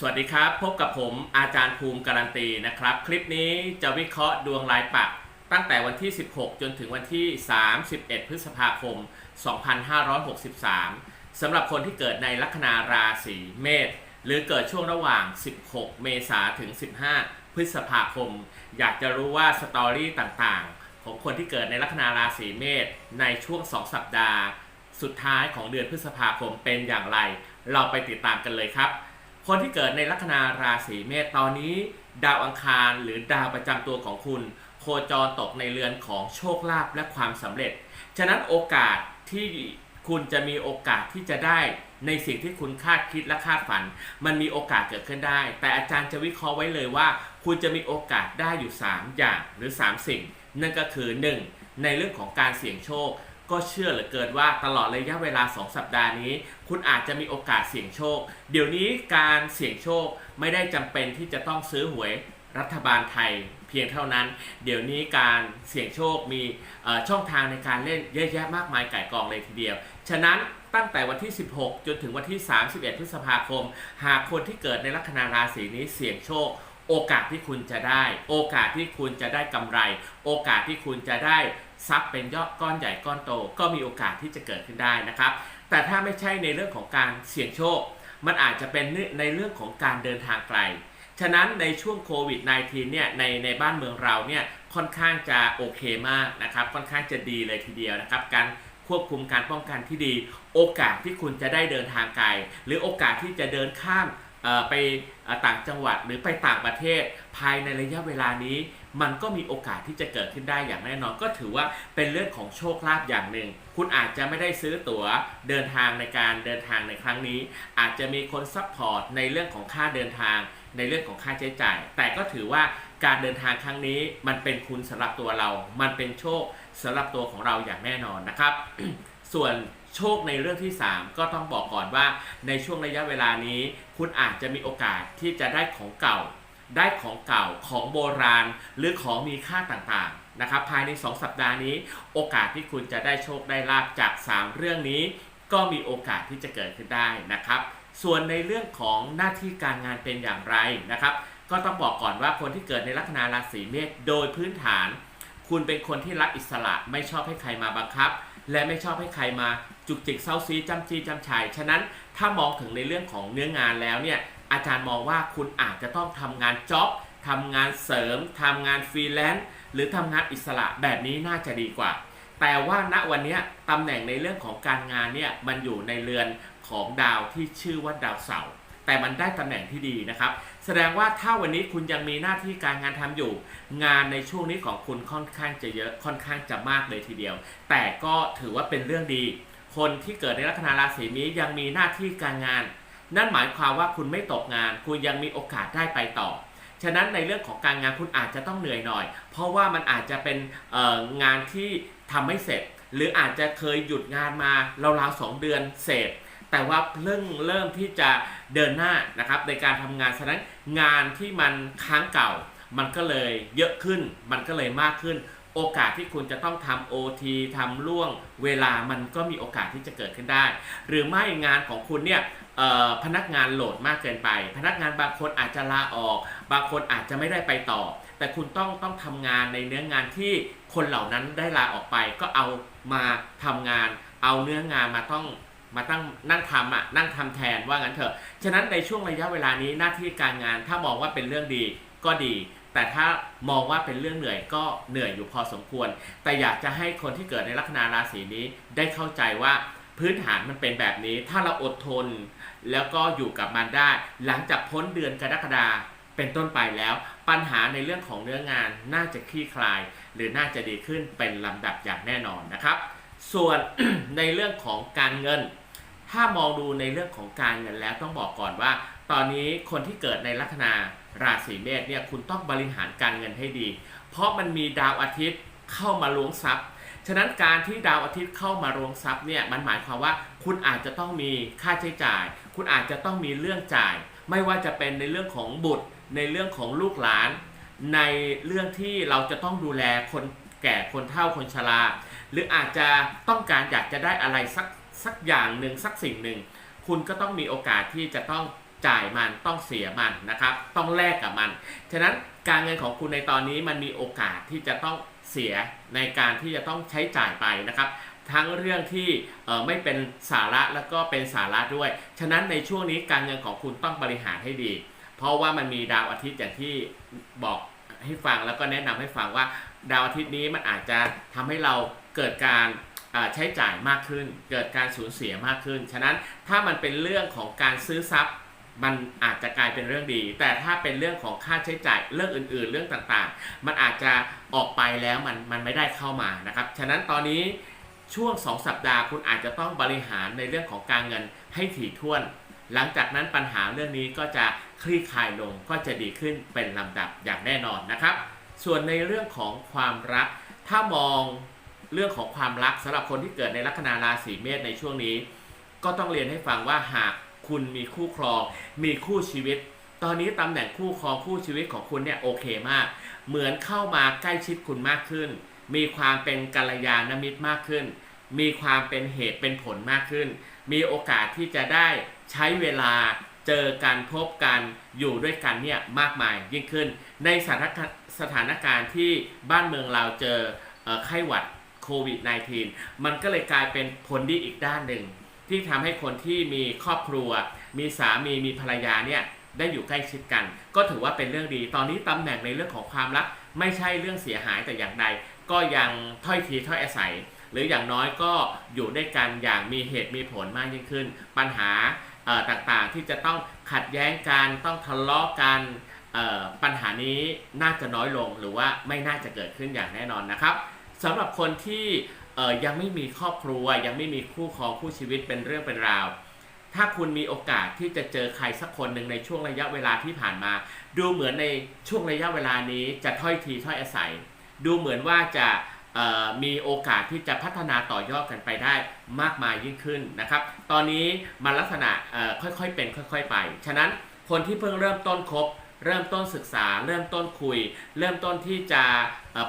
สวัสดีครับ พบกับผมอาจารย์ภูมิการันตีนะครับ คลิปนี้จะวิเคราะห์ดวงรายปัก ตั้งแต่วันที่ 16 จนถึงวันที่ 31 พฤษภาคม 2563 สำหรับคนที่เกิดในลัคนาราศีเมษหรือเกิดช่วงระหว่าง 16 เมษาถึง 15 พฤษภาคม อยากจะรู้ว่าสตอรี่ต่างๆ ของคนที่เกิดในลัคนาราศีเมษในช่วง 2 สัปดาห์ สุดท้ายของเดือนพฤษภาคมเป็นอย่างไร เราไปติดตามกันเลยครับ คนที่เกิดในลัคนาราศีเมษตอนนี้ ดาวอังคารหรือดาวประจำตัวของคุณ โคจรตกในเรือนของโชคลาภและความสำเร็จ ฉะนั้นโอกาสที่คุณจะมีโอกาสที่จะได้ในสิ่งที่คุณคาดคิดและคาดฝัน มันมีโอกาสเกิดขึ้นได้ แต่อาจารย์จะวิเคราะห์ไว้เลยว่า คุณจะมีโอกาสได้อยู่ 3 อย่างหรือ 3 สิ่ง นั่นก็คือ 1. ในเรื่องของการเสี่ยงโชค ก็เชื่อเหลือเกินว่าตลอดระยะเวลา 2 สัปดาห์นี้ คุณอาจจะมีโอกาสเสี่ยงโชค เดี๋ยวนี้การเสี่ยงโชคไม่ได้จำเป็นที่จะต้องซื้อหวยรัฐบาลไทยเพียงเท่านั้น เดี๋ยวนี้การเสี่ยงโชคมีช่องทางในการเล่นเยอะแยะมากมายไก่กองเลยทีเดียว ฉะนั้นตั้งแต่วันที่ 16 จนถึงวันที่ 31 พฤษภาคม หากคนที่เกิดในลัคนาราศีนี้เสี่ยงโชค โอกาสที่คุณจะได้ โอกาสที่คุณจะได้กำไร โอกาสที่คุณจะได้ ทรัพย์เป็นยอดก้อนใหญ่ก้อนโต ก็มีโอกาสที่จะเกิดขึ้นได้นะครับ แต่ถ้าไม่ใช่ในเรื่องของการเสี่ยงโชค มันอาจจะเป็นในเรื่องของการเดินทางไกล ฉะนั้นในช่วงโควิด -19 เนี่ยในในบ้านเมืองเราเนี่ยค่อนข้างจะโอเคมากนะครับ ค่อนข้างจะดีเลยทีเดียวนะครับ การควบคุมการป้องกันที่ดี โอกาสที่คุณจะได้เดินทางไกล หรือโอกาสที่จะเดินข้าม ไปต่างจังหวัดหรือไปต่างประเทศภายในระยะเวลานี้ มันก็มีโอกาสที่จะเกิดขึ้นได้อย่างแน่นอน ก็ถือว่าเป็นเรื่องของโชคลาภอย่างหนึ่ง คุณอาจจะไม่ได้ซื้อตั๋วเดินทางในการเดินทางในครั้งนี้ อาจจะมีคนซัพพอร์ตในเรื่องของค่าเดินทาง ในเรื่องของค่าใช้จ่าย แต่ก็ถือว่าการเดินทางครั้งนี้มันเป็นคุณสำหรับตัวเรา มันเป็นโชคสำหรับตัวของเราอย่างแน่นอนนะครับ ส่วนโชคในเรื่องที่ 3 ก็ต้องบอกก่อนว่าในช่วงระยะเวลานี้ คุณอาจจะมีโอกาสที่จะได้ของเก่า ได้ของเก่าของโบราณ หรือของมีค่าต่างๆนะครับภายใน 2 สัปดาห์นี้ โอกาสที่คุณจะได้โชคได้ลาบจาก 3 เรื่องนี้ ก็มีโอกาสที่จะเกิดขึ้นได้นะครับส่วนในเรื่องของหน้าที่การงานเป็นอย่างไรนะครับ ก็ต้องบอกก่อนว่าคนที่เกิดในลัคนาราศีเมษโดยพื้นฐาน คุณเป็นคนที่รักอิสระไม่ชอบให้ใครมาบังคับ และไม่ชอบให้ใครมาจุกจิกเซาซีจำจีจำชัยฉะนั้นถ้ามองถึงในเรื่องของเนื้องานแล้วเนี่ยอาจารย์มองว่าคุณอาจจะต้องทำงานจ็อบทำงานเสริมทำงานฟรีแลนซ์หรือทำงานอิสระแบบนี้น่าจะดีกว่า แต่ว่าณวันนี้ตำแหน่งในเรื่องของการงานเนี่ยมันอยู่ในเรือนของดาวที่ชื่อว่าดาวเสาร์ แต่มันได้ตำแหน่งที่ดีนะครับ แสดงว่าถ้าวันนี้คุณยังมีหน้าที่การงานทำอยู่ งานในช่วงนี้ของคุณค่อนข้างจะเยอะค่อนข้างจะมากเลยทีเดียว แต่ก็ถือว่าเป็นเรื่องดี คนที่เกิดในลัคนาราศีนี้ยังมีหน้าที่การงาน นั่นหมายความว่าคุณไม่ตกงาน คุณยังมีโอกาสได้ไปต่อฉะนั้นในเรื่องของการงานคุณอาจจะต้องเหนื่อยหน่อย เพราะว่ามันอาจจะเป็นงานที่ทำไม่เสร็จ หรืออาจจะเคยหยุดงานมาราวๆสองเดือนเศษ แต่ว่าเริ่มเริ่มที่จะเดินหน้านะครับในการทำงานฉะนั้นงานที่มันค้างเก่า มันก็เลยเยอะขึ้น มันก็เลยมากขึ้น โอกาสที่คุณจะต้องทำ OT ทำล่วงเวลามันก็มีโอกาสที่จะเกิดขึ้นได้ หรือไม่งานของคุณเนี่ยพนักงานโหลดมากเกินไป พนักงานบางคนอาจจะลาออก บางคนอาจจะไม่ได้ไปต่อ แต่คุณต้องต้องทำงานในเนื้องานที่คนเหล่านั้นได้ลาออกไป ก็เอามาทำงาน เอาเนื้องานมาต้อง มาตั้งนั่งทำอะนั่งทำแทนว่างั้นเถอะ ฉะนั้นในช่วงระยะเวลานี้หน้าที่การงานถ้ามองว่าเป็นเรื่องดีก็ดี แต่ถ้ามองว่าเป็นเรื่องเหนื่อยก็เหนื่อยอยู่พอสมควร แต่อยากจะให้คนที่เกิดในลัคนาราศีนี้ได้เข้าใจว่าพื้นฐานมันเป็นแบบนี้ ถ้าเราอดทน แล้วก็อยู่กับมันได้ หลังจากพ้นเดือนกรกฎาเป็นต้นไปแล้ว ปัญหาในเรื่องของเนื้องานน่าจะคลี่คลาย หรือน่าจะดีขึ้นเป็นลำดับอย่างแน่นอนนะครับ ส่วนในเรื่องของการเงิน ถ้ามองดูในเรื่องของการเงินแล้วต้องบอกก่อนว่า ตอนนี้คนที่เกิดในลัคนาราศีเมษเนี่ยคุณต้องบริหารการเงินให้ดี เพราะมันมีดาวอาทิตย์เข้ามาล้วงทรัพย์ ฉะนั้นการที่ดาวอาทิตย์เข้ามาล้วงทรัพย์เนี่ยมันหมายความว่าคุณอาจจะต้องมีค่าใช้จ่าย คุณอาจจะต้องมีเรื่องจ่าย ไม่ว่าจะเป็นในเรื่องของบุตร ในเรื่องของลูกหลาน ในเรื่องที่เราจะต้องดูแลคนแก่คนเฒ่าคนชราหรืออาจจะต้องการอยากจะได้อะไรสัก สักอย่างหนึ่งสักสิ่งหนึ่ง คุณก็ต้องมีโอกาสที่จะต้องจ่ายมันต้องเสียมันนะครับ ต้องแลกกับมัน ฉะนั้นการเงินของคุณในตอนนี้มันมีโอกาสที่จะต้องเสียในการที่จะต้องใช้จ่ายไปนะครับ ทั้งเรื่องที่ไม่เป็นสาระแล้วก็เป็นสาระด้วย ฉะนั้นในช่วงนี้การเงินของคุณต้องบริหารให้ดี เพราะว่ามันมีดาวอาทิตย์อย่างที่บอกให้ฟังแล้วก็แนะนำให้ฟังว่า ดาวอาทิตย์นี้มันอาจจะทำให้เราเกิดการ ใช้จ่ายมากขึ้น เกิดการสูญเสียมากขึ้น ฉะนั้นถ้ามันเป็นเรื่องของการซื้อทรัพย์ มันอาจจะกลายเป็นเรื่องดี แต่ถ้าเป็นเรื่องของค่าใช้จ่ายเรื่องอื่น ๆ เรื่องต่างๆ มันอาจจะออกไปแล้วมันมันไม่ได้เข้ามานะครับ ฉะนั้นตอนนี้ช่วง 2 สัปดาห์คุณอาจจะต้องบริหารในเรื่องของการเงินให้ถี่ถ้วน หลังจากนั้นปัญหาเรื่องนี้ก็จะคลี่คลายลงก็จะดีขึ้นเป็นลำดับอย่างแน่นอนนะครับ ส่วนในเรื่องของความรักถ้ามอง เรื่องของความรักสำหรับคนที่เกิดในลัคนาราศีเมษในช่วงนี้ ก็ต้องเรียนให้ฟังว่าหากคุณมีคู่ครอง มีคู่ชีวิต ตอนนี้ตำแหน่งคู่ครองคู่ชีวิตของคุณเนี่ยโอเคมาก เหมือนเข้ามาใกล้ชิดคุณมากขึ้น มีความเป็นกัลยาณมิตรมากขึ้น มีความเป็นเหตุเป็นผลมากขึ้น มีโอกาสที่จะได้ใช้เวลาเจอกันพบกันอยู่ด้วยกันเนี่ยมากมายยิ่งขึ้น ในสถานการณ์ที่บ้านเมืองเราเจอเอไข้หวัด ควิด -19 มันก็เลยกลายเป็นผลดีอีกด้านหนึ่ง ที่ทำให้คนที่มีครอบครัว มีสามีมีภรรยาเนี่ยได้อยู่ใกล้ชิดกัน ก็ถือว่าเป็นเรื่องดี ตอนนี้ตำแหน่งในเรื่องของความรัก ไม่ใช่เรื่องเสียหายแต่อย่างใด ก็ยังถ้อยทีถ้อยอาศัย หรืออย่างน้อยก็อยู่ด้วยกันอย่างมีเหตุมีผลมากยิ่งขึ้น ปัญหาต่างๆที่จะต้องขัดแย้งกันต้องทะเลาะกันปัญหานี้น่าจะน้อยลงหรือว่าไม่น่าจะเกิดขึ้นอย่างแน่นอนนะครับ สำหรับคนที่ยังไม่มีครอบครัว ยังไม่มีคู่ครองคู่ชีวิตเป็นเรื่องเป็นราว ถ้าคุณมีโอกาสที่จะเจอใครสักคนหนึ่งในช่วงระยะเวลาที่ผ่านมา ดูเหมือนในช่วงระยะเวลานี้จะถ้อยทีถ้อยอาศัย ดูเหมือนว่าจะมีโอกาสที่จะพัฒนาต่อยอดกันไปได้มากมายยิ่งขึ้นนะครับ ตอนนี้มันลักษณะค่อยๆเป็นค่อย ๆ ไป ฉะนั้นคนที่เพิ่งเริ่มต้นคบ เริ่มต้นศึกษา เริ่มต้นคุย เริ่มต้นที่จะ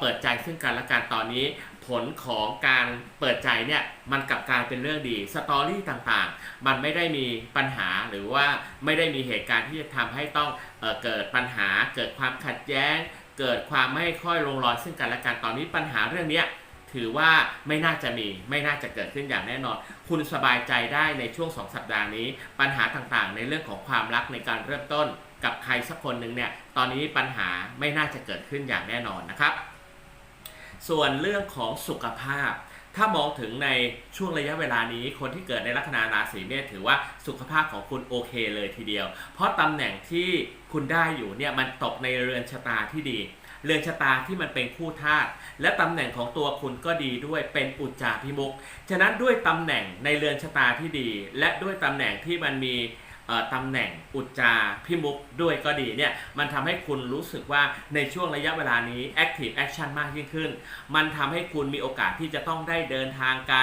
เปิดใจซึ่งกันและกันตอนนี้ ผลของการเปิดใจเนี่ยมันกลับกลายเป็นเรื่องดีสตอรี่ต่างๆ มันไม่ได้มีปัญหาหรือว่าไม่ได้มีเหตุการณ์ที่จะทำให้ต้องเออเกิดปัญหา เกิดความขัดแย้ง เกิดความไม่ค่อยลงรอยซึ่งกันและกันตอนนี้ปัญหาเรื่องเนี้ย ถือว่าไม่น่าจะมีไม่น่าจะเกิดขึ้นอย่างแน่นอน คุณสบายใจได้ในช่วง 2 สัปดาห์นี้ ปัญหาต่างๆ ในเรื่องของความรักในการเริ่มต้นกับใครสักคนหนึ่งเนี่ยตอนนี้ปัญหาไม่น่าจะเกิดขึ้นอย่างแน่นอนนะครับ ส่วนเรื่องของสุขภาพ ถ้ามองถึงในช่วงระยะเวลานี้ คนที่เกิดในลัคนาราศีเมษถือว่าสุขภาพของคุณโอเคเลยทีเดียว เพราะตำแหน่งที่คุณได้อยู่เนี่ยมันตกในเรือนชะตาที่ดี เรือนชะตาที่มันเป็นคู่ธาตุและตำแหน่งของตัวคุณก็ดีด้วยเป็นอุจจาพิมุก ฉะนั้นด้วยตำแหน่งในเรือนชะตาที่ดี และด้วยตำแหน่งที่มันมี ตำแหน่งอุจจาพิมุกด้วยก็ดีเนี่ยมันทำให้คุณรู้สึกว่าในช่วงระยะเวลานี้ Active Action มากยิ่งขึ้น มันทำให้คุณมีโอกาสที่จะต้องได้เดินทางไกล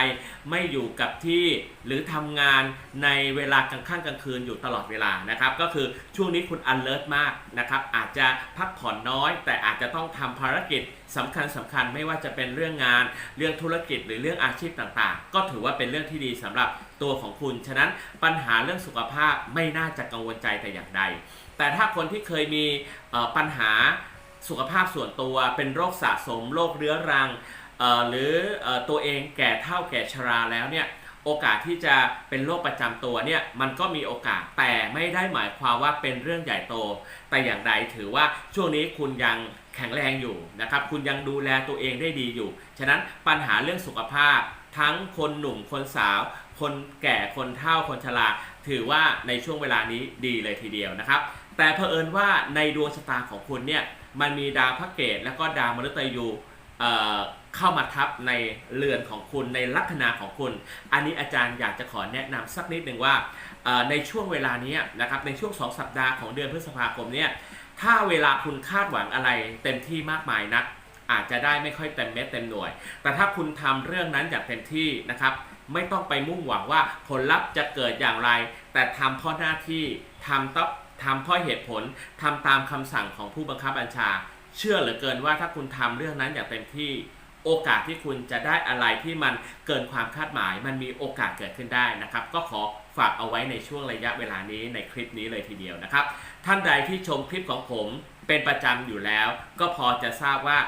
ไม่อยู่กับที่หรือทำงานในเวลากลางค่ำกลางคืนอยู่ตลอดเวลานะครับ ก็คือช่วงนี้คุณ alert มากนะครับอาจจะพักผ่อนน้อย แต่อาจจะต้องทำภารกิจสำคัญสำคัญไม่ว่าจะเป็นเรื่องงาน เรื่องธุรกิจหรือเรื่องอาชีพต่างๆ ก็ถือว่าเป็นเรื่องที่ดีสำหรับตัวของคุณ ฉะนั้นปัญหาเรื่องสุขภาพไม่น่าจะกังวลใจแต่อย่างใด แต่ถ้าคนที่เคยมีปัญหาสุขภาพส่วนตัว เป็นโรคสะสม โรคเรื้อรังหรือตัวเองแก่เท่าแก่ชราแล้วเนี่ยโอกาสที่จะเป็นโรคประจำตัวเนี่ยมันก็มีโอกาสแต่ไม่ได้หมายความว่าเป็นเรื่องใหญ่โต แต่อย่างใดถือว่าช่วงนี้คุณยัง แข็งแรงอยู่นะครับ คุณยังดูแลตัวเองได้ดีอยู่ ฉะนั้นปัญหาเรื่องสุขภาพ ทั้งคนหนุ่มคนสาว คนแก่คนเฒ่าคนชราถือว่าในช่วงเวลานี้ดีเลยทีเดียวนะครับ แต่เผอิญว่าในดวงชะตาของคุณเนี่ยมันมีดาวพระเกตแล้วก็ดาวมฤตยูเข้ามาทับในเรือนของคุณในลัคนาของคุณ อันนี้อาจารย์อยากจะขอแนะนำสักนิดหนึ่งว่า ในช่วงเวลานี้นะครับในช่วง 2 สัปดาห์ของเดือนพฤษภาคมเนี่ยถ้าเวลาคุณคาดหวังอะไรเต็มที่มากมายนัก อาจจะได้ไม่ค่อยเต็มเม็ดเต็มหน่วย แต่ถ้าคุณทำเรื่องนั้นอย่างเต็มที่นะครับไม่ต้องไปมุ่งหวังว่าผลลัพธ์จะเกิดอย่างไร แต่ทำเพราะหน้าที่ทำต้องทำเพราะเหตุผลทำตามคำสั่งของผู้บังคับบัญชา เชื่อเหลือเกินว่าถ้าคุณทำเรื่องนั้นอย่างเต็มที่ โอกาสที่คุณจะได้อะไรที่มันเกินความคาดหมาย มันมีโอกาสเกิดขึ้นได้นะครับ ก็ขอฝากเอาไว้ในช่วงระยะเวลานี้ในคลิปนี้เลยทีเดียวนะครับ ท่านใดที่ชมคลิปของผมเป็นประจำอยู่แล้ว ก็พอจะทราบว่า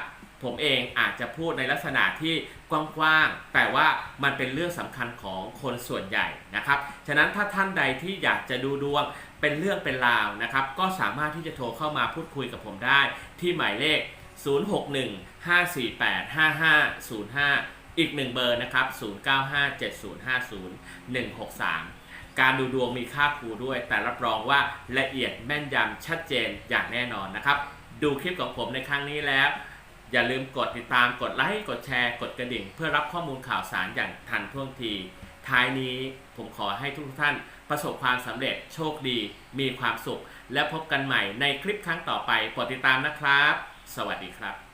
ผมเองอาจจะพูดในลักษณะที่กว้างๆ แต่ว่ามันเป็นเรื่องสำคัญของคนส่วนใหญ่นะครับ ฉะนั้นถ้าท่านใดที่อยากจะดูดวงเป็นเรื่องเป็นราวนะครับ ก็สามารถที่จะโทรเข้ามาพูดคุยกับผมได้ที่หมายเลข 548-5505 อีกหนึ่งเบอร์นะครับ 0957050163 การดูดวงมีค่าครูด้วย แต่รับรองว่าละเอียดแม่นยำชัดเจนอย่างแน่นอนนะครับ ดูคลิปของผมในครั้งนี้แล้ว อย่าลืมกดติดตามกดไลค์กดแชร์กดกระดิ่ง เพื่อรับข้อมูลข่าวสารอย่างทันท่วงทีท้ายนี้ผมขอให้ทุกท่านประสบความสำเร็จโชคดี มีความสุข และพบกันใหม่ในคลิปครั้งต่อไปกดติดตามนะครับ สวัสดีครับ